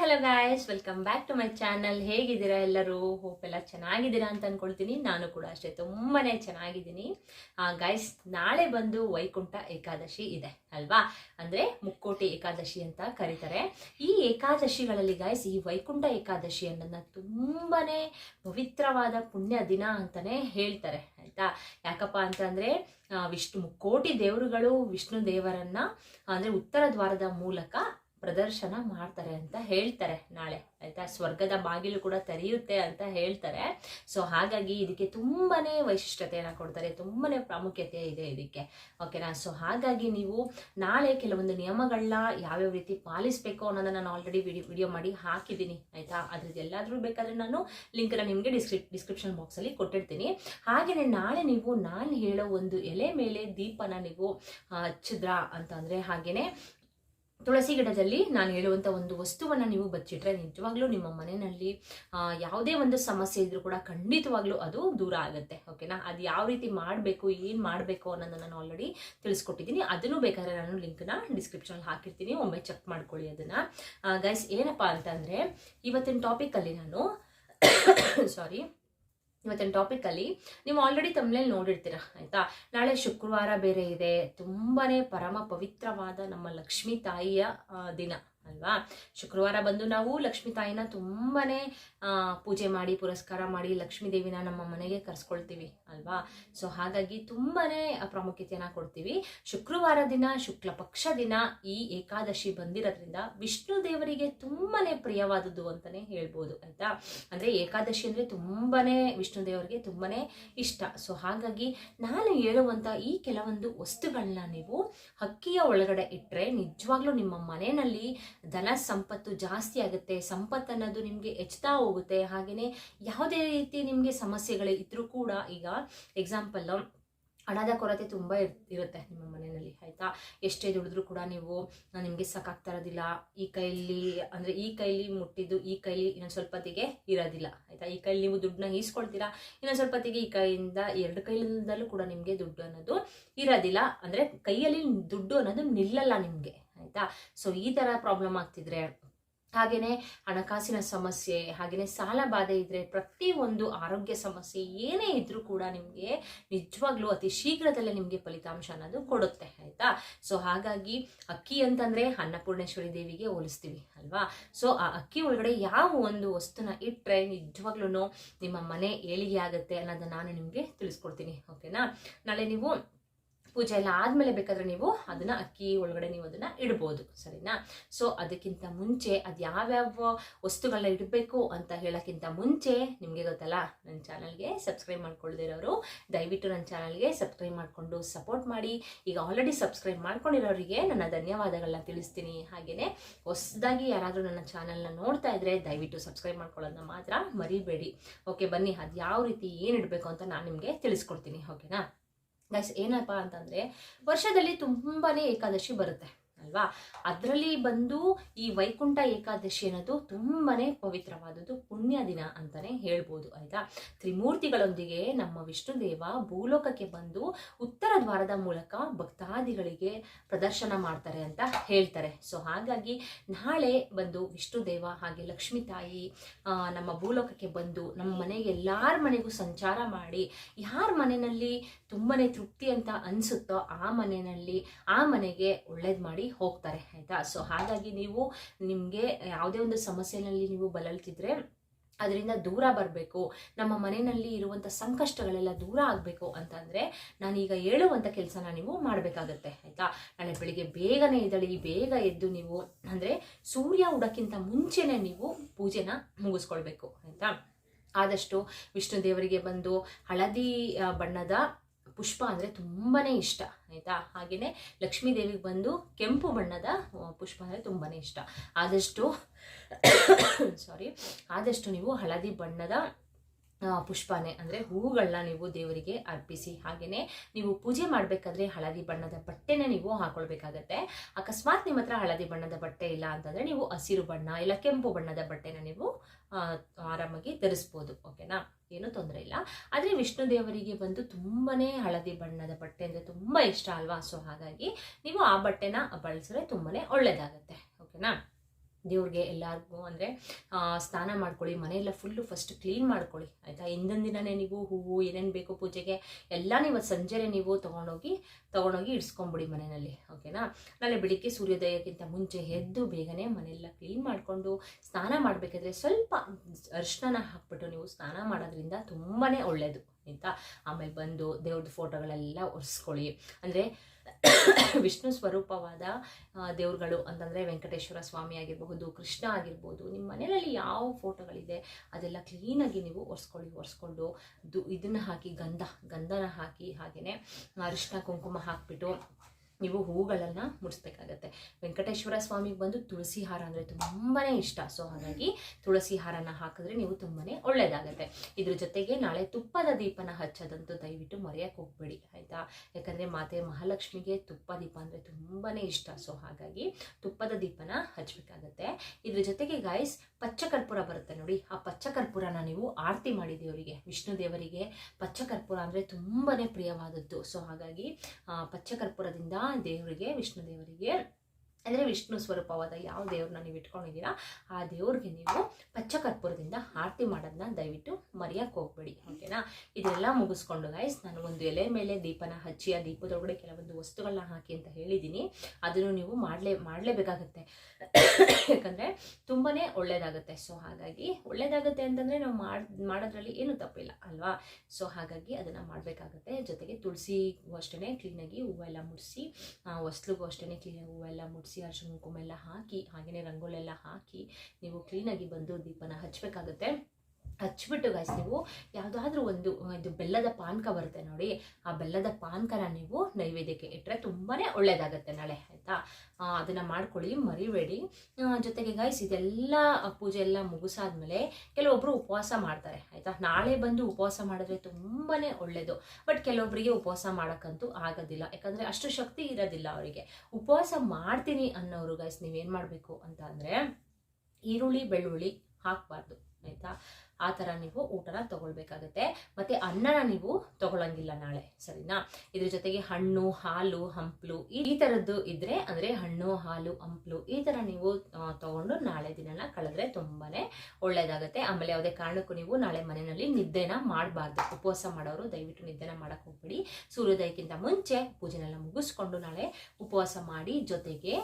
Hello guys welcome back to my channel ಹೇಗಿದ್ದೀರಾ ಎಲ್ಲರೂ? Hope ಎಲ್ಲ ಚೆನ್ನಾಗಿದ್ದೀರಾ ಅಂತ ಅನ್ಕೊಳ್ತೀನಿ. ನಾನು ಕೂಡ ಅಷ್ಟೇ ತುಂಬಾನೇ ಚೆನ್ನಾಗಿದ್ದೀನಿ. ಗಾಯ್ಸ್ ನಾಳೆ ಬಂದು ವೈಕುಂಠ ಏಕಾದಶಿ ಇದೆ, ಅಲ್ವಾ? ಅಂದ್ರೆ ಮುಕ್ಕೋಟಿ ಏಕಾದಶಿ ಅಂತ ಕರೀತಾರೆ. ಈ ಏಕಾದಶಿಗಳಲ್ಲಿ ಗಾಯ್ಸ್ ಈ ವೈಕುಂಠ ಏಕಾದಶಿ ಅನ್ನೋದನ್ನ ತುಂಬಾನೇ ಪವಿತ್ರವಾದ ಪುಣ್ಯ ದಿನ ಅಂತಾನೆ ಹೇಳ್ತಾರೆ, ಆಯ್ತಾ? ಯಾಕಪ್ಪ ಅಂತಂದ್ರೆ ವಿಷ್ಣು ಮುಕ್ಕೋಟಿ ದೇವರುಗಳು ವಿಷ್ಣು ದೇವರನ್ನ, ಅಂದ್ರೆ ಉತ್ತರ ದ್ವಾರದ ಮೂಲಕ ಪ್ರದರ್ಶನ ಮಾಡ್ತಾರೆ ಅಂತ ಹೇಳ್ತಾರೆ ನಾಳೆ, ಆಯ್ತಾ? ಸ್ವರ್ಗದ ಬಾಗಿಲು ಕೂಡ ತೆರೆಯುತ್ತೆ ಅಂತ ಹೇಳ್ತಾರೆ. ಸೊ ಹಾಗಾಗಿ ಇದಕ್ಕೆ ತುಂಬಾನೇ ವೈಶಿಷ್ಟ್ಯತೆಯನ್ನು ಕೊಡ್ತಾರೆ, ತುಂಬಾನೇ ಪ್ರಾಮುಖ್ಯತೆ ಇದೆ ಇದಕ್ಕೆ. ಓಕೆನಾ ಸೊ ಹಾಗಾಗಿ ನೀವು ನಾಳೆ ಕೆಲವೊಂದು ನಿಯಮಗಳನ್ನ ಯಾವ್ಯಾವ ರೀತಿ ಪಾಲಿಸಬೇಕು ಅನ್ನೋದನ್ನ ನಾನು ಆಲ್ರೆಡಿ ವಿಡಿಯೋ ವಿಡಿಯೋ ಮಾಡಿ ಹಾಕಿದ್ದೀನಿ, ಆಯ್ತಾ? ಅದ್ರದ್ದು ಎಲ್ಲಾದರೂ ಬೇಕಾದ್ರೆ ನಾನು ಲಿಂಕನ್ನು ನಿಮಗೆ ಡಿಸ್ಕ್ರಿಪ್ ಡಿಸ್ಕ್ರಿಪ್ಷನ್ ಬಾಕ್ಸಲ್ಲಿ ಕೊಟ್ಟಿರ್ತೀನಿ. ಹಾಗೆಯೇ ನಾಳೆ ನೀವು ನಾನು ಹೇಳೋ ಒಂದು ಎಲೆ ಮೇಲೆ ದೀಪನ ನೀವು ಹಚ್ಚಿದ್ರ ಹಚ್ಚಿದ್ರಾ ಅಂತಂದ್ರೆ ಹಾಗೇನೆ ತುಳಸಿ ಗಿಡದಲ್ಲಿ ನಾನು ಹೇಳುವಂಥ ಒಂದು ವಸ್ತುವನ್ನು ನೀವು ಬಚ್ಚಿಟ್ರೆ ನಿಜವಾಗ್ಲೂ ನಿಮ್ಮ ಮನೆಯಲ್ಲಿ ಯಾವುದೇ ಒಂದು ಸಮಸ್ಯೆ ಇದ್ರೂ ಕೂಡ ಖಂಡಿತವಾಗ್ಲೂ ಅದು ದೂರ ಆಗುತ್ತೆ ಓಕೆನಾ ಅದು ಯಾವ ರೀತಿ ಮಾಡಬೇಕು, ಏನು ಮಾಡಬೇಕು ಅನ್ನೋದನ್ನ ನಾನು ಆಲ್ರೆಡಿ ತಿಳಿಸ್ಕೊಟ್ಟಿದ್ದೀನಿ. ಅದನ್ನು ಬೇಕಾದ್ರೆ ನಾನು ಲಿಂಕ್ನ ಡಿಸ್ಕ್ರಿಪ್ಷನ್ ಹಾಕಿರ್ತೀನಿ, ಒಮ್ಮೆ ಚೆಕ್ ಮಾಡ್ಕೊಳ್ಳಿ ಅದನ್ನು. ಗೈಸ್ ಏನಪ್ಪ ಅಂತಂದರೆ, ಇವತ್ತಿನ ಟಾಪಿಕಲ್ಲಿ ನಾನು ಸಾರಿ ಇವತ್ತಿನ ಟಾಪಿಕಲ್ಲಿ ನೀವು ಆಲ್ರೆಡಿ ತಮ್ಮನೇಲಿ ನೋಡಿರ್ತೀರ, ಆಯ್ತಾ? ನಾಳೆ ಶುಕ್ರವಾರ ಬೇರೆ ಇದೆ. ತುಂಬಾನೇ ಪರಮ ಪವಿತ್ರವಾದ ನಮ್ಮ ಲಕ್ಷ್ಮೀ ತಾಯಿಯ ದಿನ. ಅಲ್ವಾ? ಶುಕ್ರವಾರ ಬಂದು ನಾವು ಲಕ್ಷ್ಮೀ ತಾಯಿನ ತುಂಬಾ ಪೂಜೆ ಮಾಡಿ, ಪುರಸ್ಕಾರ ಮಾಡಿ ಲಕ್ಷ್ಮೀ ದೇವಿನ ನಮ್ಮ ಮನೆಗೆ ಕರ್ಸ್ಕೊಳ್ತೀವಿ ಅಲ್ವಾ? ಸೊ ಹಾಗಾಗಿ ತುಂಬಾ ಪ್ರಾಮುಖ್ಯತೆಯನ್ನು ಕೊಡ್ತೀವಿ. ಶುಕ್ರವಾರ ದಿನ, ಶುಕ್ಲ ಪಕ್ಷ ದಿನ ಈ ಏಕಾದಶಿ ಬಂದಿರೋದ್ರಿಂದ ವಿಷ್ಣು ದೇವರಿಗೆ ತುಂಬಾ ಪ್ರಿಯವಾದದ್ದು ಅಂತಾನೆ ಹೇಳ್ಬೋದು, ಆಯ್ತಾ? ಅಂದ್ರೆ ಏಕಾದಶಿ ಅಂದ್ರೆ ತುಂಬಾ ವಿಷ್ಣು ದೇವರಿಗೆ ತುಂಬಾ ಇಷ್ಟ. ಸೊ ಹಾಗಾಗಿ ನಾನು ಹೇಳುವಂಥ ಈ ಕೆಲವೊಂದು ವಸ್ತುಗಳನ್ನ ನೀವು ಹಕ್ಕಿಯ ಒಳಗಡೆ ಇಟ್ಟರೆ ನಿಜವಾಗ್ಲೂ ನಿಮ್ಮ ಮನೆಯಲ್ಲಿ ಧನ ಸಂಪತ್ತು ಜಾಸ್ತಿ ಆಗುತ್ತೆ, ಸಂಪತ್ತು ಅನ್ನೋದು ನಿಮಗೆ ಹೆಚ್ಚುತ್ತಾ ಹೋಗುತ್ತೆ. ಹಾಗೆಯೇ ಯಾವುದೇ ರೀತಿ ನಿಮಗೆ ಸಮಸ್ಯೆಗಳು ಇದ್ರೂ ಕೂಡ ಈಗ ಎಕ್ಸಾಂಪಲ್ ಹಣದ ಕೊರತೆ ತುಂಬ ಇರ್, ಇರುತ್ತೆ ನಿಮ್ಮ ಮನೆಯಲ್ಲಿ, ಆಯ್ತಾ? ಎಷ್ಟೇ ದುಡಿದ್ರೂ ಕೂಡ ನೀವು ನಿಮಗೆ ಸಾಕಾಗ್ತಾ ಇರೋದಿಲ್ಲ. ಈ ಕೈಲಿ ಅಂದರೆ ಈ ಕೈಲಿ ಮುಟ್ಟಿದ್ದು, ಈ ಕೈಲಿ ಇನ್ನೊಂದು ಸ್ವಲ್ಪ ಹೊತ್ತಿಗೆ ಇರೋದಿಲ್ಲ, ಆಯ್ತಾ? ಈ ಕೈಲಿ ನೀವು ದುಡ್ಡನ್ನ ಈಸ್ಕೊಳ್ತೀರಾ? ಇನ್ನೊಂದು ಸ್ವಲ್ಪ ಹೊತ್ತಿಗೆ ಈ ಕೈಯಿಂದ, ಎರಡು ಕೈಲಿಂದಲೂ ಕೂಡ ನಿಮಗೆ ದುಡ್ಡು ಅನ್ನೋದು ಇರೋದಿಲ್ಲ. ಅಂದರೆ ಕೈಯಲ್ಲಿ ದುಡ್ಡು ಅನ್ನೋದು ನಿಲ್ಲಲ್ಲ ನಿಮಗೆ. ಆಯ್ತಾ ಸೊ ಈ ಥರ ಪ್ರಾಬ್ಲಮ್ ಆಗ್ತಿದ್ರೆ ಹಾಗೆಯೇ ಹಣಕಾಸಿನ ಸಮಸ್ಯೆ ಹಾಗೆಯೇ ಸಾಲ ಬಾಧೆ ಇದ್ರೆ ಪ್ರತಿ ಒಂದು ಆರೋಗ್ಯ ಸಮಸ್ಯೆ ಏನೇ ಇದ್ರೂ ಕೂಡ ನಿಮಗೆ ನಿಜವಾಗ್ಲೂ ಅತಿ ಶೀಘ್ರದಲ್ಲೇ ನಿಮಗೆ ಫಲಿತಾಂಶ ಅನ್ನೋದು ಕೊಡುತ್ತೆ, ಆಯ್ತಾ? ಸೊ ಹಾಗಾಗಿ ಅಕ್ಕಿ ಅಂತಂದ್ರೆ ಅನ್ನಪೂರ್ಣೇಶ್ವರಿ ದೇವಿಗೆ ಹೋಲಿಸ್ತೀವಿ, ಅಲ್ವಾ? ಸೊ ಆ ಅಕ್ಕಿ ಒಳಗಡೆ ಯಾವ ಒಂದು ವಸ್ತುನ ಇಟ್ಟರೆ ನಿಜವಾಗ್ಲೂ ನಿಮ್ಮ ಮನೆ ಏಳಿಗೆ ಆಗುತ್ತೆ ಅನ್ನೋದನ್ನ ನಾನು ನಿಮಗೆ ತಿಳಿಸ್ಕೊಡ್ತೀನಿ ಓಕೆನಾ ನಾಳೆ ನೀವು ಪೂಜೆ ಎಲ್ಲ ಆದಮೇಲೆ ಬೇಕಾದ್ರೆ ನೀವು ಅದನ್ನ ಅಕ್ಕಿ ಒಳಗಡೆ ನೀವು ಅದನ್ನ ಇಡ್ಬೋದು, ಸರಿನಾ? ಸೊ ಅದಕ್ಕಿಂತ ಮುಂಚೆ ಅದು ಯಾವ್ಯಾವ ವಸ್ತುಗಳನ್ನ ಇಡಬೇಕು ಅಂತ ಹೇಳೋಕ್ಕಿಂತ ಮುಂಚೆ ನಿಮಗೆ ಗೊತ್ತಲ್ಲ ನನ್ನ ಚಾನಲ್ಗೆ ಸಬ್ಸ್ಕ್ರೈಬ್ ಮಾಡ್ಕೊಳ್ದಿರೋರು, ದಯವಿಟ್ಟು ನನ್ನ ಚಾನಲ್ಗೆ ಸಬ್ಸ್ಕ್ರೈಬ್ ಮಾಡಿಕೊಂಡು ಸಪೋರ್ಟ್ ಮಾಡಿ. ಈಗ ಆಲ್ರೆಡಿ ಸಬ್ಸ್ಕ್ರೈಬ್ ಮಾಡ್ಕೊಂಡಿರೋರಿಗೆ ನನ್ನ ಧನ್ಯವಾದಗಳನ್ನ ತಿಳಿಸ್ತೀನಿ. ಹಾಗೆಯೇ ಹೊಸದಾಗಿ ಯಾರಾದರೂ ನನ್ನ ಚಾನಲ್ನ ನೋಡ್ತಾ ಇದ್ರೆ ದಯವಿಟ್ಟು ಸಬ್ಸ್ಕ್ರೈಬ್ ಮಾಡ್ಕೊಳ್ಳೋದನ್ನ ಮಾತ್ರ ಮರಿಬೇಡಿ. ಓಕೆ ಬನ್ನಿ, ಅದು ಯಾವ ರೀತಿ ಏನು ಇಡಬೇಕು ಅಂತ ನಾನು ನಿಮಗೆ ತಿಳಿಸ್ಕೊಡ್ತೀನಿ. ಓಕೆನಾ ಗೈಸ್ ಏನಪ್ಪ ಅಂತಂದರೆ ವರ್ಷದಲ್ಲಿ ತುಂಬಾನೇ ಏಕಾದಶಿ ಬರುತ್ತೆ. ಅಲ್ವಾ? ಅದರಲ್ಲಿ ಬಂದು ಈ ವೈಕುಂಠ ಏಕಾದಶಿ ಅನ್ನೋದು ತುಂಬಾನೇ ಪವಿತ್ರವಾದದ್ದು, ಪುಣ್ಯ ದಿನ ಅಂತಾನೆ ಹೇಳ್ಬೋದು, ಆಯ್ತಾ? ತ್ರಿಮೂರ್ತಿಗಳೊಂದಿಗೆ ನಮ್ಮ ವಿಷ್ಣು ದೇವ ಭೂಲೋಕಕ್ಕೆ ಬಂದು ಉತ್ತರ ದ್ವಾರದ ಮೂಲಕ ಭಕ್ತಾದಿಗಳಿಗೆ ಪ್ರದರ್ಶನ ಮಾಡ್ತಾರೆ ಅಂತ ಹೇಳ್ತಾರೆ. ಸೊ ಹಾಗಾಗಿ ನಾಳೆ ಬಂದು ವಿಷ್ಣು ದೇವ ಹಾಗೆ ಲಕ್ಷ್ಮೀ ತಾಯಿ ನಮ್ಮ ಭೂಲೋಕಕ್ಕೆ ಬಂದು ನಮ್ಮ ಮನೆಗೆ ಎಲ್ಲಾರ ಮನೆಗೂ ಸಂಚಾರ ಮಾಡಿ ಯಾರ ಮನೆಯಲ್ಲಿ ತುಂಬಾನೇ ತೃಪ್ತಿ ಅಂತ ಅನ್ಸುತ್ತೋ ಆ ಮನೆಯಲ್ಲಿ, ಆ ಮನೆಗೆ ಒಳ್ಳೇದು ಮಾಡಿ ಹೋಗ್ತಾರೆ, ಆಯ್ತಾ? ಸೊ ಹಾಗಾಗಿ ನೀವು ನಿಮಗೆ ಯಾವುದೇ ಒಂದು ಸಮಸ್ಯೆನಲ್ಲಿ ನೀವು ಬಳಲ್ತಿದ್ರೆ ಅದರಿಂದ ದೂರ ಬರಬೇಕು. ನಮ್ಮ ಮನೆಯಲ್ಲಿ ಇರುವಂಥ ಸಂಕಷ್ಟಗಳೆಲ್ಲ ದೂರ ಆಗಬೇಕು ಅಂತಂದರೆ ನಾನೀಗ ಹೇಳುವಂಥ ಕೆಲಸನ ನೀವು ಮಾಡಬೇಕಾಗತ್ತೆ, ಆಯಿತಾ? ನಾಳೆ ಬೆಳಿಗ್ಗೆ ಬೇಗನೆ ಇದ್ದಳಿ ಬೇಗ ಎದ್ದು ನೀವು, ಅಂದರೆ ಸೂರ್ಯ ಉಡಕ್ಕಿಂತ ಮುಂಚೆನೇ ನೀವು ಪೂಜೆನ ಮುಗಿಸ್ಕೊಳ್ಬೇಕು, ಆಯಿತಾ? ಆದಷ್ಟು ವಿಷ್ಣು ದೇವರಿಗೆ ಬಂದು ಹಳದಿ ಬಣ್ಣದ ಪುಷ್ಪ ಅಂದರೆ ತುಂಬಾ ಇಷ್ಟ, ಆಯಿತಾ? ಹಾಗೆಯೇ ಲಕ್ಷ್ಮೀ ದೇವಿಗೆ ಬಂದು ಕೆಂಪು ಬಣ್ಣದ ಪುಷ್ಪ ಅಂದರೆ ತುಂಬಾ ಇಷ್ಟ. ಆದಷ್ಟು ಸಾರಿ ಆದಷ್ಟು ನೀವು ಹಳದಿ ಬಣ್ಣದ ಪುಷ್ಪನೇ ಅಂದರೆ ಹೂಗಳನ್ನ ನೀವು ದೇವರಿಗೆ ಅರ್ಪಿಸಿ ಹಾಗೆಯೇ ನೀವು ಪೂಜೆ ಮಾಡಬೇಕಾದ್ರೆ ಹಳದಿ ಬಣ್ಣದ ಬಟ್ಟೆನ ನೀವು ಹಾಕೊಳ್ಬೇಕಾಗತ್ತೆ. ಅಕಸ್ಮಾತ್ ನಿಮ್ಮ ಹತ್ರ ಹಳದಿ ಬಣ್ಣದ ಬಟ್ಟೆ ಇಲ್ಲ ಅಂತಂದರೆ ನೀವು ಹಸಿರು ಬಣ್ಣ ಇಲ್ಲ ಕೆಂಪು ಬಣ್ಣದ ಬಟ್ಟೆನ ನೀವು ಆರಾಮಾಗಿ ಧರಿಸ್ಬೋದು, ಓಕೆನಾ? ಏನೂ ತೊಂದರೆ ಇಲ್ಲ. ಆದರೆ ವಿಷ್ಣು ದೇವರಿಗೆ ಬಂದು ತುಂಬಾನೇ ಹಳದಿ ಬಣ್ಣದ ಬಟ್ಟೆ ಅಂದರೆ ತುಂಬ ಇಷ್ಟ ಅಲ್ವಾ? ಸೊ ಹಾಗಾಗಿ ನೀವು ಆ ಬಟ್ಟೆನ ಬಳಸಿದ್ರೆ ತುಂಬಾನೇ ಒಳ್ಳೆಯದಾಗತ್ತೆ ಓಕೆನಾ? ದೇವ್ರಿಗೆ ಎಲ್ಲರಿಗೂ ಅಂದರೆ ಸ್ನಾನ ಮಾಡ್ಕೊಳ್ಳಿ, ಮನೆಯೆಲ್ಲ ಫುಲ್ಲು ಫಸ್ಟ್ ಕ್ಲೀನ್ ಮಾಡ್ಕೊಳ್ಳಿ, ಆಯಿತಾ? ಹಿಂದಿನ ದಿನವೇ ನೀವು ಹೂವು ಏನೇನು ಬೇಕು ಪೂಜೆಗೆ ಎಲ್ಲ ನೀವು ಸಂಜೆನೆ ನೀವು ತೊಗೊಂಡೋಗಿ ತೊಗೊಂಡೋಗಿ ಇಡ್ಸ್ಕೊಂಬಿಡಿ ಮನೆಯಲ್ಲಿ ಓಕೆನಾ ನಾಳೆ ಬೆಳಿಗ್ಗೆ ಸೂರ್ಯೋದಯಕ್ಕಿಂತ ಮುಂಚೆ ಎದ್ದು ಬೇಗನೆ ಮನೆಯೆಲ್ಲ ಕ್ಲೀನ್ ಮಾಡಿಕೊಂಡು ಸ್ನಾನ ಮಾಡಬೇಕಾದ್ರೆ ಸ್ವಲ್ಪ ಅರ್ಶನ ಹಾಕ್ಬಿಟ್ಟು ನೀವು ಸ್ನಾನ ಮಾಡೋದ್ರಿಂದ ತುಂಬಾ ಒಳ್ಳೆಯದು ಆಯಿತಾ? ಆಮೇಲೆ ಬಂದು ದೇವ್ರದ್ದು ಫೋಟೋಗಳೆಲ್ಲ ಒರೆಸ್ಕೊಳ್ಳಿ. ಅಂದರೆ ವಿಷ್ಣು ಸ್ವರೂಪವಾದ ದೇವರುಗಳು ಅಂತಂದರೆ ವೆಂಕಟೇಶ್ವರ ಸ್ವಾಮಿ ಆಗಿರಬಹುದು, ಕೃಷ್ಣ ಆಗಿರ್ಬೋದು ನಿಮ್ಮ ಮನೆಯಲ್ಲಿ ಯಾವ ಫೋಟೋಗಳಿದೆ ಅದೆಲ್ಲ ಕ್ಲೀನಾಗಿ ನೀವು ಒರೆಸ್ಕೊಳ್ಳಿ, ಒರೆಸ್ಕೊಂಡು ದು ಇದನ್ನು ಹಾಕಿ ಗಂಧ, ಗಂಧನ ಹಾಕಿ ಹಾಗೆಯೇ ಅರಿಶಿನ ಕುಂಕುಮ ಹಾಕಿಬಿಟ್ಟು ನೀವು ಹೂಗಳನ್ನು ಮುಡಿಸ್ಬೇಕಾಗತ್ತೆ. ವೆಂಕಟೇಶ್ವರ ಸ್ವಾಮಿಗೆ ಬಂದು ತುಳಸಿ ಹಾರ ಅಂದರೆ ತುಂಬಾ ಇಷ್ಟ. ಸೊ ಹಾಗಾಗಿ ತುಳಸಿ ಹಾರನ ಹಾಕಿದ್ರೆ ನೀವು ತುಂಬಾ ಒಳ್ಳೆಯದಾಗತ್ತೆ ಇದ್ರ ಜೊತೆಗೆ ನಾಳೆ ತುಪ್ಪದ ದೀಪನ ಹಚ್ಚೋದಂತೂ ದಯವಿಟ್ಟು ಮರೆಯಕ್ಕೆ ಹೋಗ್ಬೇಡಿ, ಆಯಿತಾ? ಯಾಕಂದರೆ ಮಾತೆ ಮಹಾಲಕ್ಷ್ಮಿಗೆ ತುಪ್ಪ ದೀಪ ಅಂದರೆ ತುಂಬಾ ಇಷ್ಟ. ಸೊ ಹಾಗಾಗಿ ತುಪ್ಪದ ದೀಪನ ಹಚ್ಚಬೇಕಾಗತ್ತೆ ಇದ್ರ ಜೊತೆಗೆ ಗಾಯ್ಸ್ ಪಚ್ಚ ಕರ್ಪೂರ ಬರುತ್ತೆ ನೋಡಿ. ಆ ಪಚ್ಚ ಕರ್ಪೂರನ ನೀವು ಆರತಿ ಮಾಡಿ ದೇವರಿಗೆ ವಿಷ್ಣು ದೇವರಿಗೆ. ಪಚ್ಚ ಕರ್ಪೂರ ಅಂದರೆ ತುಂಬಾ ಪ್ರಿಯವಾದದ್ದು. ಸೊ ಹಾಗಾಗಿ ಪಚ್ಚಕರ್ಪೂರದಿಂದ ಪಚ್ಚ ಕರ್ಪೂರದಿಂದ ದೇವರಿಗೆ, ವಿಷ್ಣು ದೇವರಿಗೆ ಅಂದರೆ ವಿಷ್ಣು ಸ್ವರೂಪವಾದ ಯಾವ ದೇವ್ರನ್ನ ನೀವು ಇಟ್ಕೊಂಡಿದ್ದೀರಾ, ಆ ದೇವ್ರಿಗೆ ನೀವು ಪಚ್ಚ ಕರ್ಪೂರದಿಂದ ಆರತಿ ಮಾಡೋದನ್ನ ದಯವಿಟ್ಟು ಮರೆಯಕ್ಕೆ ಹೋಗ್ಬೇಡಿ ಓಕೆನಾ ಇದೆಲ್ಲ ಮುಗಿಸ್ಕೊಂಡು ಗೈಸ್ ನಾನು ಒಂದು ಎಲೆ ಮೇಲೆ ದೀಪನ ಹಚ್ಚಿ, ಆ ದೀಪದೊಳಗಡೆ ಕೆಲವೊಂದು ವಸ್ತುಗಳನ್ನ ಹಾಕಿ ಅಂತ ಹೇಳಿದ್ದೀನಿ. ಅದನ್ನು ನೀವು ಮಾಡಲೇ, ಮಾಡಲೇಬೇಕಾಗತ್ತೆ. ಯಾಕಂದರೆ ತುಂಬಾ ಒಳ್ಳೆಯದಾಗುತ್ತೆ ಸೊ ಹಾಗಾಗಿ ಒಳ್ಳೆಯದಾಗುತ್ತೆ ಅಂತಂದರೆ ನಾವು ಮಾಡಿ, ಮಾಡೋದ್ರಲ್ಲಿ ಏನೂ ತಪ್ಪಿಲ್ಲ, ಅಲ್ವಾ? ಸೊ ಹಾಗಾಗಿ ಅದನ್ನು ಮಾಡಬೇಕಾಗತ್ತೆ. ಜೊತೆಗೆ ತುಳಸಿಗೂ ಅಷ್ಟೇ ಕ್ಲೀನಾಗಿ ಹೂವೆಲ್ಲ ಮುಡಿಸಿ ಹೊಸ್ಲಿಗೂ ಅಷ್ಟೇ ಕ್ಲೀನಾಗಿ ಹೂವೆಲ್ಲ ಮುಡಿಸಿ ಅರ್ಶಿನ ಕುಂಕುಮ ಎಲ್ಲ ಹಾಕಿ ಹಾಗೆಯೇ ರಂಗೋಲೆಲ್ಲ ಹಾಕಿ ನೀವು ಕ್ಲೀನಾಗಿ ಬಂದು ದೀಪನ ಹಚ್ಚಬೇಕಾಗುತ್ತೆ ಹಚ್ಬಿಟ್ಟು ಗಾಯ್ಸ್ ನೀವು ಯಾವುದಾದ್ರೂ ಒಂದು, ಇದು ಬೆಲ್ಲದ ಪಾನಕ ಬರುತ್ತೆ ನೋಡಿ, ಆ ಬೆಲ್ಲದ ಪಾನಕನ ನೀವು ನೈವೇದ್ಯಕ್ಕೆ ಇಟ್ಟರೆ ತುಂಬಾ ಒಳ್ಳೆಯದಾಗತ್ತೆ ನಾಳೆ, ಆಯಿತಾ? ಅದನ್ನು ಮಾಡ್ಕೊಳ್ಳಿ, ಮರಿಬೇಡಿ. ಜೊತೆಗೆ ಗಾಯ್ಸ್ ಇದೆಲ್ಲ ಪೂಜೆ ಎಲ್ಲ ಮುಗಿಸಾದ್ಮೇಲೆ ಕೆಲವೊಬ್ಬರು ಉಪವಾಸ ಮಾಡ್ತಾರೆ, ಆಯಿತಾ? ನಾಳೆ ಬಂದು ಉಪವಾಸ ಮಾಡಿದ್ರೆ ತುಂಬಾ ಒಳ್ಳೆಯದು ಬಟ್ ಕೆಲವೊಬ್ಬರಿಗೆ ಉಪವಾಸ ಮಾಡೋಕ್ಕಂತೂ ಆಗೋದಿಲ್ಲ. ಯಾಕಂದರೆ ಅಷ್ಟು ಶಕ್ತಿ ಇರೋದಿಲ್ಲ ಅವರಿಗೆ. ಉಪವಾಸ ಮಾಡ್ತೀನಿ ಅನ್ನೋರು ಗಾಯ್ಸ್ ನೀವೇನು ಮಾಡಬೇಕು ಅಂತ ಅಂದರೆ ಈರುಳ್ಳಿ, ಬೆಳ್ಳುಳ್ಳಿ ಹಾಕಬಾರ್ದು, ಆಯಿತಾ? ಆ ಥರ ನೀವು ಊಟನ ತಗೊಳ್ಬೇಕಾಗತ್ತೆ. ಮತ್ತು ಅನ್ನನ ನೀವು ತಗೊಳಂಗಿಲ್ಲ ನಾಳೆ, ಸರಿನಾ? ಇದ್ರ ಜೊತೆಗೆ ಹಣ್ಣು, ಹಾಲು, ಹಂಪ್ಲು, ಈ ಥರದ್ದು ಇದ್ದರೆ ಅಂದರೆ ಹಣ್ಣು, ಹಾಲು, ಹಂಪ್ಲು ಈ ಥರ ನೀವು ತಗೊಂಡು ನಾಳೆ ದಿನನ ಕಳೆದ್ರೆ ತುಂಬಾ ಒಳ್ಳೆಯದಾಗುತ್ತೆ ಆಮೇಲೆ ಯಾವುದೇ ಕಾರಣಕ್ಕೂ ನೀವು ನಾಳೆ ಮನೆಯಲ್ಲಿ ನಿದ್ದೆನ ಮಾಡಬಾರ್ದು. ಉಪವಾಸ ಮಾಡೋರು ದಯವಿಟ್ಟು ನಿದ್ದೆನ ಮಾಡಕ್ಕೆ ಹೋಗ್ಬೇಡಿ. ಸೂರ್ಯೋದಯಕ್ಕಿಂತ ಮುಂಚೆ ಪೂಜೆನೆಲ್ಲ ಮುಗಿಸ್ಕೊಂಡು ನಾಳೆ ಉಪವಾಸ ಮಾಡಿ ಜೊತೆಗೆ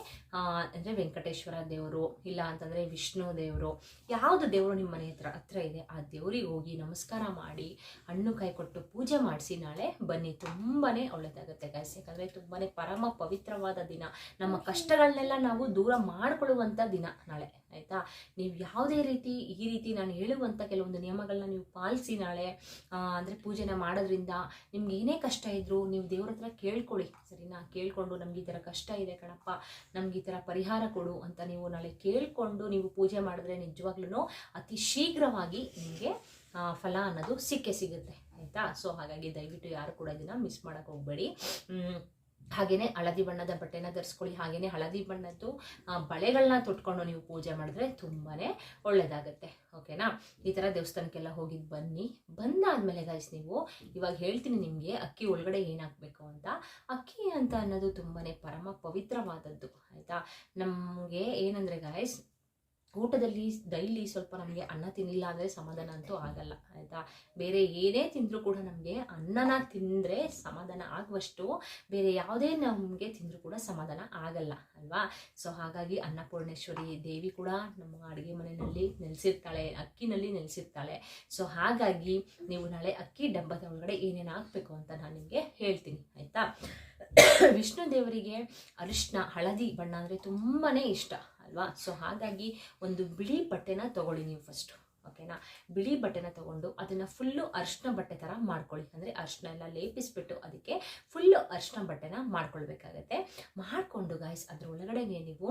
ಅಂದರೆ ವೆಂಕಟೇಶ್ವರ ದೇವರು, ಇಲ್ಲ ಅಂತಂದರೆ ವಿಷ್ಣು ದೇವರು, ಯಾವುದು ದೇವರು ನಿಮ್ಮ ಮನೆ ಹತ್ರ ಹತ್ರ ಇದೆ ಆ ದೇವರಿಗೆ ಹೋಗಿ ನಮಸ್ಕಾರ ಮಾಡಿ ಹಣ್ಣು ಕಾಯಿ ಕೊಟ್ಟು ಪೂಜೆ ಮಾಡಿಸಿ ನಾಳೆ ಬನ್ನಿ. ತುಂಬಾ ಒಳ್ಳೆಯದಾಗುತ್ತೆ ಗೈಸ್ ಯಾಕಂದರೆ ತುಂಬಾ ಪರಮ ಪವಿತ್ರವಾದ ದಿನ. ನಮ್ಮ ಕಷ್ಟಗಳನ್ನೆಲ್ಲ ನಾವು ದೂರ ಮಾಡಿಕೊಳ್ಳುವಂಥ ದಿನ ನಾಳೆ ಆಯಿತಾ? ನೀವು ಯಾವುದೇ ರೀತಿ ಈ ರೀತಿ ನಾನು ಹೇಳುವಂಥ ಕೆಲವೊಂದು ನಿಯಮಗಳನ್ನ ನೀವು ಪಾಲಿಸಿ ನಾಳೆ ಅಂದರೆ ಪೂಜೆನ ಮಾಡೋದ್ರಿಂದ ನಿಮ್ಗೆ ಏನೇ ಕಷ್ಟ ಇದ್ದರೂ ನೀವು ದೇವ್ರ ಹತ್ರ ಕೇಳ್ಕೊಳ್ಳಿ ಸರಿನಾ? ಕೇಳಿಕೊಂಡು ನಮ್ಗೆ ಈ ಥರ ಕಷ್ಟ ಇದೆ ಕಣಪ್ಪ ನಮ್ಗೆ ಈ ಥರ ಪರಿಹಾರ ಕೊಡು ಅಂತ ನೀವು ನಾಳೆ ಕೇಳಿಕೊಂಡು ನೀವು ಪೂಜೆ ಮಾಡಿದ್ರೆ ನಿಜವಾಗ್ಲೂ ಅತಿ ಶೀಘ್ರವಾಗಿ ನಿಮಗೆ ಫಲ ಅನ್ನೋದು ಸಿಕ್ಕೇ ಸಿಗುತ್ತೆ, ಆಯಿತಾ? ಸೊ ಹಾಗಾಗಿ ದಯವಿಟ್ಟು ಯಾರು ಕೂಡ ಇದನ್ನು ಮಿಸ್ ಮಾಡೋಕ್ಕೆ ಹೋಗಬೇಡಿ. ಹಾಗೆಯೇ ಹಳದಿ ಬಣ್ಣದ ಬಟ್ಟೆನ ಧರಿಸ್ಕೊಳ್ಳಿ ಹಾಗೆಯೇ ಹಳದಿ ಬಣ್ಣದ್ದು ಬಳೆಗಳನ್ನ ತೊಟ್ಕೊಂಡು ನೀವು ಪೂಜೆ ಮಾಡಿದ್ರೆ ತುಂಬಾ ಒಳ್ಳೆಯದಾಗುತ್ತೆ ಓಕೆನಾ ಈ ಥರ ದೇವಸ್ಥಾನಕ್ಕೆಲ್ಲ ಹೋಗಿ ಬನ್ನಿ. ಬಂದಾದಮೇಲೆ ಗಾಯ್ಸ್ ನೀವು ಇವಾಗ ಹೇಳ್ತೀನಿ ನಿಮಗೆ, ಅಕ್ಕಿ ಒಳಗಡೆ ಏನು ಹಾಕಬೇಕು ಅಂತ. ಅಕ್ಕಿ ಅಂತ ಅನ್ನೋದು ತುಂಬಾ ಪರಮ ಪವಿತ್ರವಾದದ್ದು, ಆಯಿತಾ? ನಮಗೆ ಏನಂದರೆ ಗಾಯ್ಸ್ ಊಟದಲ್ಲಿ ಡೈಲಿ ಸ್ವಲ್ಪ ನಮಗೆ ಅನ್ನ ತಿನ್ನಿಲ್ಲ ಅಂದರೆ ಸಮಾಧಾನ ಅಂತೂ ಆಗಲ್ಲ, ಆಯಿತಾ? ಬೇರೆ ಏನೇ ತಿಂದರೂ ಕೂಡ ನಮಗೆ ಅನ್ನನ ತಿಂದರೆ ಸಮಾಧಾನ ಆಗುವಷ್ಟು ಬೇರೆ ಯಾವುದೇ ನಮಗೆ ತಿಂದರೂ ಕೂಡ ಸಮಾಧಾನ ಆಗಲ್ಲ, ಅಲ್ವಾ? ಸೊ ಹಾಗಾಗಿ ಅನ್ನಪೂರ್ಣೇಶ್ವರಿ ದೇವಿ ಕೂಡ ನಮ್ಮ ಅಡುಗೆ ಮನೆಯಲ್ಲಿ ನೆಲೆಸಿರ್ತಾಳೆ, ಅಕ್ಕಿನಲ್ಲಿ ನೆಲೆಸಿರ್ತಾಳೆ. ಸೊ ಹಾಗಾಗಿ ನೀವು ನಾಳೆ ಅಕ್ಕಿ ಡಬ್ಬದ ಒಳಗಡೆ ಏನೇನು ಹಾಕಬೇಕು ಅಂತ ನಾನು ನಿಮಗೆ ಹೇಳ್ತೀನಿ, ಆಯಿತಾ? ವಿಷ್ಣು ದೇವರಿಗೆ ಅರಿಶಿನ ಹಳದಿ ಬಣ್ಣ ಅಂದರೆ ತುಂಬಾ ಇಷ್ಟ. ಅಲ್ವಾ? ಸೊ ಹಾಗಾಗಿ ಒಂದು ಬಿಳಿ ಬಟ್ಟೆನ ತಗೊಳ್ಳಿ ನೀವು ಫಸ್ಟು ಓಕೆನಾ ಬಿಳಿ ಬಟ್ಟೆನ ತಗೊಂಡು ಅದನ್ನು ಫುಲ್ಲು ಅರ್ಶಿನ ಬಟ್ಟೆ ಥರ ಮಾಡ್ಕೊಳ್ಳಿ. ಅಂದರೆ ಅರ್ಶಿನ ಎಲ್ಲ ಲೇಪಿಸ್ಬಿಟ್ಟು ಅದಕ್ಕೆ ಫುಲ್ಲು ಅರಿಶಿನ ಬಟ್ಟೆನ ಮಾಡ್ಕೊಳ್ಬೇಕಾಗತ್ತೆ. ಮಾಡಿಕೊಂಡು ಗಾಯ್ಸ್ ಅದ್ರ ಒಳಗಡೆಗೆ ನೀವು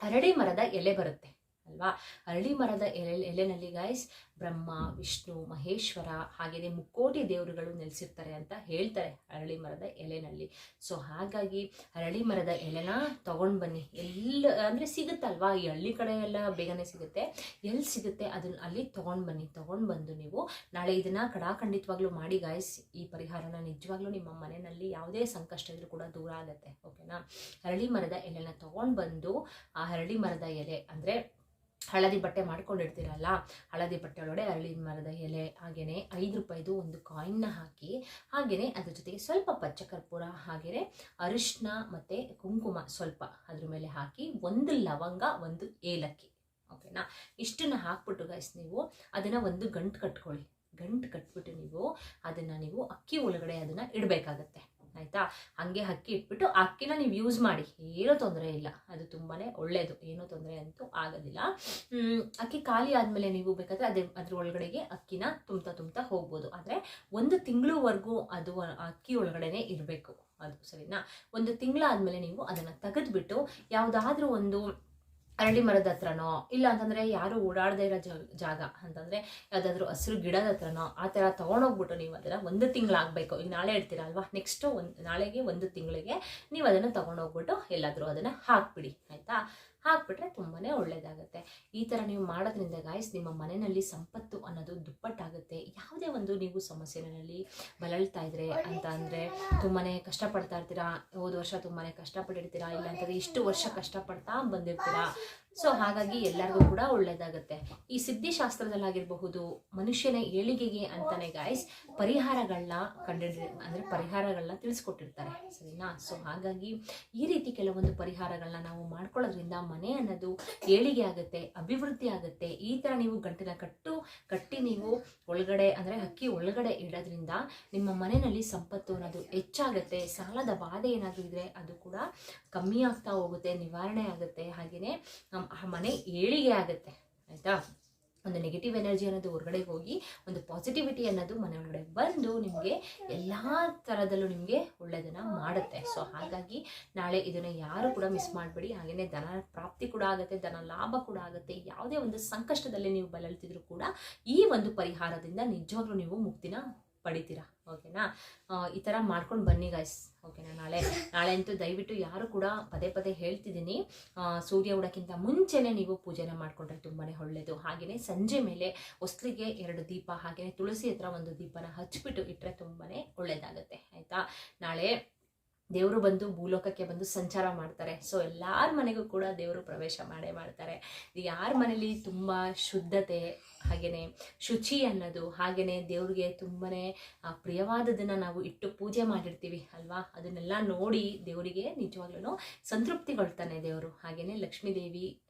ಅರಳಿ ಮರದ ಎಲೆ ಬರುತ್ತೆ. ಅಲ್ವಾ? ಅರಳಿ ಮರದ ಎಲೆ, ಎಲೆನಲ್ಲಿ ಗಾಯ್ಸ್ ಬ್ರಹ್ಮ, ವಿಷ್ಣು, ಮಹೇಶ್ವರ ಹಾಗೆಯೇ ಮುಕ್ಕೋಟಿ ದೇವರುಗಳು ನೆಲೆಸಿರ್ತಾರೆ ಅಂತ ಹೇಳ್ತಾರೆ ಅರಳಿ ಮರದ ಎಲೆನಲ್ಲಿ. ಸೊ ಹಾಗಾಗಿ ಅರಳಿ ಮರದ ಎಲೆನ ತಗೊಂಡು ಬನ್ನಿ. ಎಲ್ಲ ಅಂದರೆ ಸಿಗುತ್ತಲ್ವಾ? ಈ ಹಳ್ಳಿ ಕಡೆ ಎಲ್ಲ ಬೇಗನೆ ಸಿಗುತ್ತೆ. ಎಲ್ಲಿ ಸಿಗುತ್ತೆ ಅದನ್ನ ಅಲ್ಲಿ ತೊಗೊಂಡು ಬನ್ನಿ. ತೊಗೊಂಡು ಬಂದು ನೀವು ನಾಳೆ ಇದನ್ನ ಕಡಾಖಂಡಿತವಾಗ್ಲೂ ಮಾಡಿ ಗಾಯ್ಸ್ ಈ ಪರಿಹಾರನ ನಿಜವಾಗ್ಲೂ ನಿಮ್ಮ ಮನೆಯಲ್ಲಿ ಯಾವುದೇ ಸಂಕಷ್ಟ ಇದ್ರೂ ಕೂಡ ದೂರ ಆಗುತ್ತೆ ಓಕೆನಾ ಅರಳಿ ಮರದ ಎಲೆನ ತಗೊಂಡು ಬಂದು ಆ ಅರಳಿ ಮರದ ಎಲೆ ಅಂದರೆ ಹಳದಿ ಬಟ್ಟೆ ಮಾಡ್ಕೊಂಡಿರ್ತೀರಲ್ಲ, ಹಳದಿ ಬಟ್ಟೆ ಒಳಗಡೆ ಅರಳಿ ಮರದ ಎಲೆ ಹಾಗೆಯೇ ಐದು ರೂಪಾಯಿದು ಒಂದು ಕಾಯಿನ್ನ ಹಾಕಿ ಹಾಗೆಯೇ ಅದ್ರ ಜೊತೆಗೆ ಸ್ವಲ್ಪ ಪಚ್ಚ ಕರ್ಪೂರ ಹಾಗೆಯೇ ಅರಿಶಿನ ಮತ್ತು ಕುಂಕುಮ ಸ್ವಲ್ಪ ಅದ್ರ ಮೇಲೆ ಹಾಕಿ ಒಂದು ಲವಂಗ, ಒಂದು ಏಲಕ್ಕಿ. ಓಕೆನಾ ಇಷ್ಟನ್ನು ಹಾಕ್ಬಿಟ್ಟು ಗೈಸ್ ನೀವು ಅದನ್ನು ಒಂದು ಗಂಟು ಕಟ್ಕೊಳ್ಳಿ. ಗಂಟು ಕಟ್ಬಿಟ್ಟು ನೀವು ಅದನ್ನು ನೀವು ಅಕ್ಕಿ ಒಳಗಡೆ ಅದನ್ನು ಇಡಬೇಕಾಗತ್ತೆ. ಆಯಿತಾ? ಹಾಗೆ ಅಕ್ಕಿ ಇಟ್ಬಿಟ್ಟು ಅಕ್ಕಿನ ನೀವು ಯೂಸ್ ಮಾಡಿ. ಏನೂ ತೊಂದರೆ ಇಲ್ಲ. ಅದು ತುಂಬಾ ಒಳ್ಳೆಯದು ಏನೂ ತೊಂದರೆ ಅಂತೂ ಆಗೋದಿಲ್ಲ. ಅಕ್ಕಿ ಖಾಲಿ ಆದಮೇಲೆ ನೀವು ಬೇಕಾದರೆ ಅದೇ ಅದ್ರ ಒಳಗಡೆಗೆ ಅಕ್ಕಿನ ತುಂಬ್ತಾ ತುಂಬ್ತಾ ಹೋಗ್ಬೋದು. ಆದರೆ ಒಂದು ತಿಂಗಳವರೆಗೂ ಅದು ಅಕ್ಕಿ ಒಳಗಡೆನೆ ಇರಬೇಕು. ಅದು ಸರಿನಾ? ಒಂದು ತಿಂಗಳಾದ್ಮೇಲೆ ನೀವು ಅದನ್ನು ತೆಗೆದ್ಬಿಟ್ಟು ಯಾವುದಾದ್ರೂ ಒಂದು ಅರಳಿ ಮರದ ಹತ್ರನೋ, ಇಲ್ಲ ಅಂತಂದ್ರೆ ಯಾರು ಓಡಾಡದೇ ಇರೋ ಜಾಗ ಅಂತಂದ್ರೆ ಯಾವ್ದಾದ್ರು ಹಸಿರು ಗಿಡದ ಹತ್ರನೋ, ಆ ಥರ ತೊಗೊಂಡೋಗ್ಬಿಟ್ಟು ನೀವು ಅದನ್ನ ಒಂದು ತಿಂಗಳಾಗಬೇಕು. ಈಗ ನಾಳೆ ಇಡ್ತೀರಾ ಅಲ್ವಾ? ನೆಕ್ಸ್ಟ್ ಒಂದು, ನಾಳೆಗೆ ಒಂದು ತಿಂಗಳಿಗೆ ನೀವು ಅದನ್ನು ತಗೊಂಡೋಗ್ಬಿಟ್ಟು ಎಲ್ಲಾದರೂ ಅದನ್ನು ಹಾಕ್ಬಿಡಿ. ಆಯಿತಾ? ಹಾಕ್ಬಿಟ್ರೆ ತುಂಬಾ ಒಳ್ಳೇದಾಗುತ್ತೆ. ಈ ಥರ ನೀವು ಮಾಡೋದ್ರಿಂದ ಗಾಯ್ಸ್ ನಿಮ್ಮ ಮನೆಯಲ್ಲಿ ಸಂಪತ್ತು ಅನ್ನೋದು ದುಪ್ಪಟ್ಟಾಗುತ್ತೆ. ಯಾವುದೇ ಒಂದು ನೀವು ಸಮಸ್ಯೆಗಳಲ್ಲಿ ಬಳಲ್ತಾ ಇದ್ರೆ ಅಂತ ಅಂದರೆ ತುಂಬಾ ಕಷ್ಟಪಡ್ತಾ ಇರ್ತೀರಾ? ಹೋದ ವರ್ಷ ತುಂಬಾ ಕಷ್ಟಪಟ್ಟಿರ್ತೀರಾ? ಇಲ್ಲ ಅಂತಂದ್ರೆ ಇಷ್ಟು ವರ್ಷ ಕಷ್ಟಪಡ್ತಾ ಬಂದಿರ್ತೀರಾ? ಸೊ ಹಾಗಾಗಿ ಎಲ್ಲರಿಗೂ ಕೂಡ ಒಳ್ಳೇದಾಗುತ್ತೆ. ಈ ಸಿದ್ಧಿಶಾಸ್ತ್ರದಲ್ಲಾಗಿರಬಹುದು, ಮನುಷ್ಯನ ಏಳಿಗೆಗೆ ಅಂತಾನೆ ಗಾಯ್ಸ್ ಪರಿಹಾರಗಳನ್ನ ಕಂಡಿಡ ಅಂದರೆ ಪರಿಹಾರಗಳನ್ನ ತಿಳಿಸ್ಕೊಟ್ಟಿರ್ತಾರೆ. ಸರಿನಾ? ಸೊ ಹಾಗಾಗಿ ಈ ರೀತಿ ಕೆಲವೊಂದು ಪರಿಹಾರಗಳನ್ನ ನಾವು ಮಾಡ್ಕೊಳ್ಳೋದ್ರಿಂದ ಮನೆ ಅನ್ನೋದು ಏಳಿಗೆ ಆಗುತ್ತೆ, ಅಭಿವೃದ್ಧಿ ಆಗುತ್ತೆ. ಈ ಥರ ನೀವು ಗಂಟಿನ ಕಟ್ಟು, ಕಟ್ಟಿ ನೀವು ಒಳಗಡೆ, ಅಂದರೆ ಹಕ್ಕಿ ಒಳಗಡೆ ಇಡೋದ್ರಿಂದ ನಿಮ್ಮ ಮನೆಯಲ್ಲಿ ಸಂಪತ್ತು ಅನ್ನೋದು ಹೆಚ್ಚಾಗುತ್ತೆ. ಸಾಲದ ಬಾಧೆ ಏನಾದರೂ ಇದ್ರೆ ಅದು ಕೂಡ ಕಮ್ಮಿ ಆಗ್ತಾ ಹೋಗುತ್ತೆ, ನಿವಾರಣೆ ಆಗುತ್ತೆ. ಹಾಗೆಯೇ ಆ ಮನೆ ಏಳಿಗೆ ಆಗುತ್ತೆ, ಆಯಿತಾ? ಒಂದು ನೆಗೆಟಿವ್ ಎನರ್ಜಿ ಅನ್ನೋದು ಹೊರಗಡೆ ಹೋಗಿ, ಒಂದು ಪಾಸಿಟಿವಿಟಿ ಅನ್ನೋದು ಮನೆ ಒಳಗಡೆ ಬಂದು ನಿಮಗೆ ಎಲ್ಲ ಥರದಲ್ಲೂ ನಿಮಗೆ ಒಳ್ಳೆಯದನ್ನು ಮಾಡುತ್ತೆ. ಸೊ ಹಾಗಾಗಿ ನಾಳೆ ಇದನ್ನು ಯಾರು ಕೂಡ ಮಿಸ್ ಮಾಡಬೇಡಿ. ಹಾಗೆಯೇ ಧನ ಪ್ರಾಪ್ತಿ ಕೂಡ ಆಗುತ್ತೆ, ಧನ ಲಾಭ ಕೂಡ ಆಗುತ್ತೆ. ಯಾವುದೇ ಒಂದು ಸಂಕಷ್ಟದಲ್ಲಿ ನೀವು ಬಲಳ್ತಿದ್ರು ಕೂಡ ಈ ಒಂದು ಪರಿಹಾರದಿಂದ ನಿಜವಾಗ್ಲೂ ನೀವು ಮುಕ್ತಿನ ಪಡಿತೀರಾ? ಓಕೆನಾ? ಈ ಥರ ಮಾಡ್ಕೊಂಡು ಬನ್ನಿ ಗಾಯ್ಸ್ ಓಕೆನಾ? ನಾಳೆ ನಾಳೆ ಅಂತೂ ದಯವಿಟ್ಟು ಯಾರು ಕೂಡ ಪದೇ ಪದೇ ಹೇಳ್ತಿದ್ದೀನಿ. ಸೂರ್ಯ ಉಡಕ್ಕಿಂತ ಮುಂಚೆನೇ ನೀವು ಪೂಜೆನ ಮಾಡಿಕೊಂಡ್ರೆ ತುಂಬಾ ಒಳ್ಳೆಯದು ಹಾಗೆಯೇ ಸಂಜೆ ಮೇಲೆ ಹೊಸ್ಲಿಗೆ ಎರಡು ದೀಪ ಹಾಗೆಯೇ ತುಳಸಿ ಹತ್ರ ಒಂದು ದೀಪನ ಹಚ್ಚಿಬಿಟ್ಟು ಇಟ್ಟರೆ ತುಂಬಾ ಒಳ್ಳೆಯದಾಗುತ್ತೆ ಆಯಿತಾ? ನಾಳೆ ದೇವರು ಬಂದು ಭೂಲೋಕಕ್ಕೆ ಬಂದು ಸಂಚಾರ ಮಾಡ್ತಾರೆ. ಸೊ ಎಲ್ಲರ ಮನೆಗೂ ಕೂಡ ದೇವರು ಪ್ರವೇಶ ಮಾಡೇ ಮಾಡ್ತಾರೆ. ಯಾರ ಮನೇಲಿ ತುಂಬ ಶುದ್ಧತೆ ಹಾಗೆಯೇ ಶುಚಿ ಅನ್ನೋದು ಹಾಗೆಯೇ ದೇವ್ರಿಗೆ ತುಂಬನೇ ಆ, ಪ್ರಿಯವಾದದನ್ನು ನಾವು ಇಟ್ಟು ಪೂಜೆ ಮಾಡಿರ್ತೀವಿ ಅಲ್ವಾ? ಅದನ್ನೆಲ್ಲ ನೋಡಿ ದೇವರಿಗೆ ನಿಜವಾಗ್ಲೂ ಸಂತೃಪ್ತಿಗೊಳ್ತಾನೆ ದೇವರು. ಹಾಗೆಯೇ ಲಕ್ಷ್ಮೀ ದೇವಿ ಆ,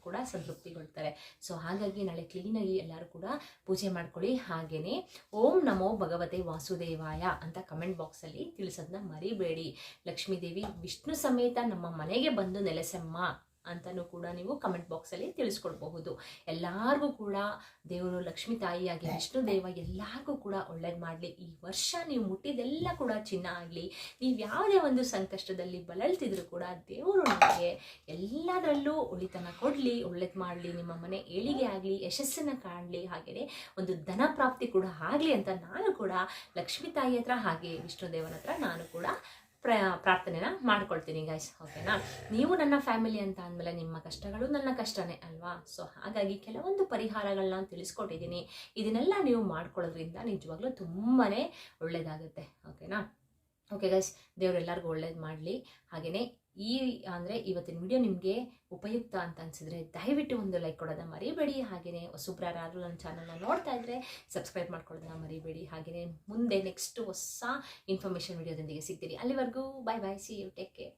ಕೂಡ ಸಂತೃಪ್ತಿಗೊಳ್ತಾರೆ. ಸೊ ಹಾಗಾಗಿ ನಾಳೆ ಕ್ಲೀನಾಗಿ ಎಲ್ಲರೂ ಕೂಡ ಪೂಜೆ ಮಾಡ್ಕೊಳ್ಳಿ. ಹಾಗೆಯೇ ಓಂ ನಮೋ ಭಗವತೆ ವಾಸುದೇವಾಯ ಅಂತ ಕಮೆಂಟ್ ಬಾಕ್ಸಲ್ಲಿ ತಿಳಿಸೋದನ್ನ ಮರಿಬೇಡಿ. ಲಕ್ಷ್ಮೀದೇವಿ, ವಿಷ್ಣು ಸಮೇತ ನಮ್ಮ ಮನೆಗೆ ಬಂದು ನೆಲೆಸಮ್ಮ. ಅಂತಲೂ ಕೂಡ ನೀವು ಕಮೆಂಟ್ ಬಾಕ್ಸಲ್ಲಿ ತಿಳಿಸ್ಕೊಡ್ಬಹುದು. ಎಲ್ಲರಿಗೂ ಕೂಡ ದೇವರು ಲಕ್ಷ್ಮೀ ತಾಯಿಯಾಗಿ ವಿಷ್ಣು ದೇವ ಎಲ್ಲರಿಗೂ ಕೂಡ ಒಳ್ಳೇದು ಮಾಡಲಿ. ಈ ವರ್ಷ ನೀವು ಮುಟ್ಟಿದೆಲ್ಲ ಕೂಡ ಚಿನ್ನ ಆಗಲಿ, ನೀವು ಯಾವುದೇ ಒಂದು ಸಂಕಷ್ಟದಲ್ಲಿ ಬಳಲ್ತಿದ್ರು ಕೂಡ ದೇವರು ನಮಗೆ ಎಲ್ಲದರಲ್ಲೂ ಉಳಿತನ ಕೊಡಲಿ, ಒಳ್ಳೇದು ಮಾಡಲಿ, ನಿಮ್ಮ ಮನೆ ಏಳಿಗೆ ಆಗಲಿ, ಯಶಸ್ಸನ್ನು ಕಾಣಲಿ, ಹಾಗೆಯೇ ಒಂದು ಧನ ಪ್ರಾಪ್ತಿ ಕೂಡ ಆಗಲಿ ಅಂತ ನಾನು ಕೂಡ ಲಕ್ಷ್ಮೀ ತಾಯಿ ಹತ್ರ ಹಾಗೆ ವಿಷ್ಣು ದೇವನ ಹತ್ರ ನಾನು ಕೂಡ ಪ್ರ, ಪ್ರಾರ್ಥನೆನ ಮಾಡ್ಕೊಳ್ತೀನಿ ಗೈಸ್ ಓಕೆನಾ ನೀವು ನನ್ನ ಫ್ಯಾಮಿಲಿ ಅಂತ ಅಂದಮೇಲೆ ನಿಮ್ಮ ಕಷ್ಟಗಳು ನನ್ನ ಕಷ್ಟನೇ ಅಲ್ವಾ? ಸೊ ಹಾಗಾಗಿ ಕೆಲವೊಂದು ಪರಿಹಾರಗಳನ್ನ ತಿಳಿಸ್ಕೊಟ್ಟಿದ್ದೀನಿ. ಇದನ್ನೆಲ್ಲ ನೀವು ಮಾಡ್ಕೊಳ್ಳೋದ್ರಿಂದ ನಿಜವಾಗ್ಲೂ ತುಂಬಾ ಒಳ್ಳೆಯದಾಗುತ್ತೆ ಓಕೆನಾ ಓಕೆ ಗೈಸ್ ದೇವರೆಲ್ಲರಿಗೂ ಒಳ್ಳೇದು ಮಾಡಲಿ. ಹಾಗೆಯೇ ಈ ಅಂದರೆ ಇವತ್ತಿನ ವಿಡಿಯೋ ನಿಮಗೆ ಉಪಯುಕ್ತ ಅಂತ ಅನಿಸಿದ್ರೆ ದಯವಿಟ್ಟು ಒಂದು ಲೈಕ್ ಕೊಡೋದನ್ನ ಮರಿಬೇಡಿ. ಹಾಗೆಯೇ ಹೊಸಬ್ರು ಯಾರಾದರೂ ನನ್ನ ಚಾನಲ್ನ ನೋಡ್ತಾ ಇದ್ದರೆ ಸಬ್ಸ್ಕ್ರೈಬ್ ಮಾಡ್ಕೊಳ್ಳೋದನ್ನ ಮರಿಬೇಡಿ. ಹಾಗೆಯೇ ಮುಂದೆ ನೆಕ್ಸ್ಟ್ ಹೊಸ ಇನ್ಫಾರ್ಮೇಷನ್ ವಿಡಿಯೋದೊಂದಿಗೆ ಸಿಗ್ತೀರಿ ಅಲ್ಲಿವರೆಗೂ bye bye see you take care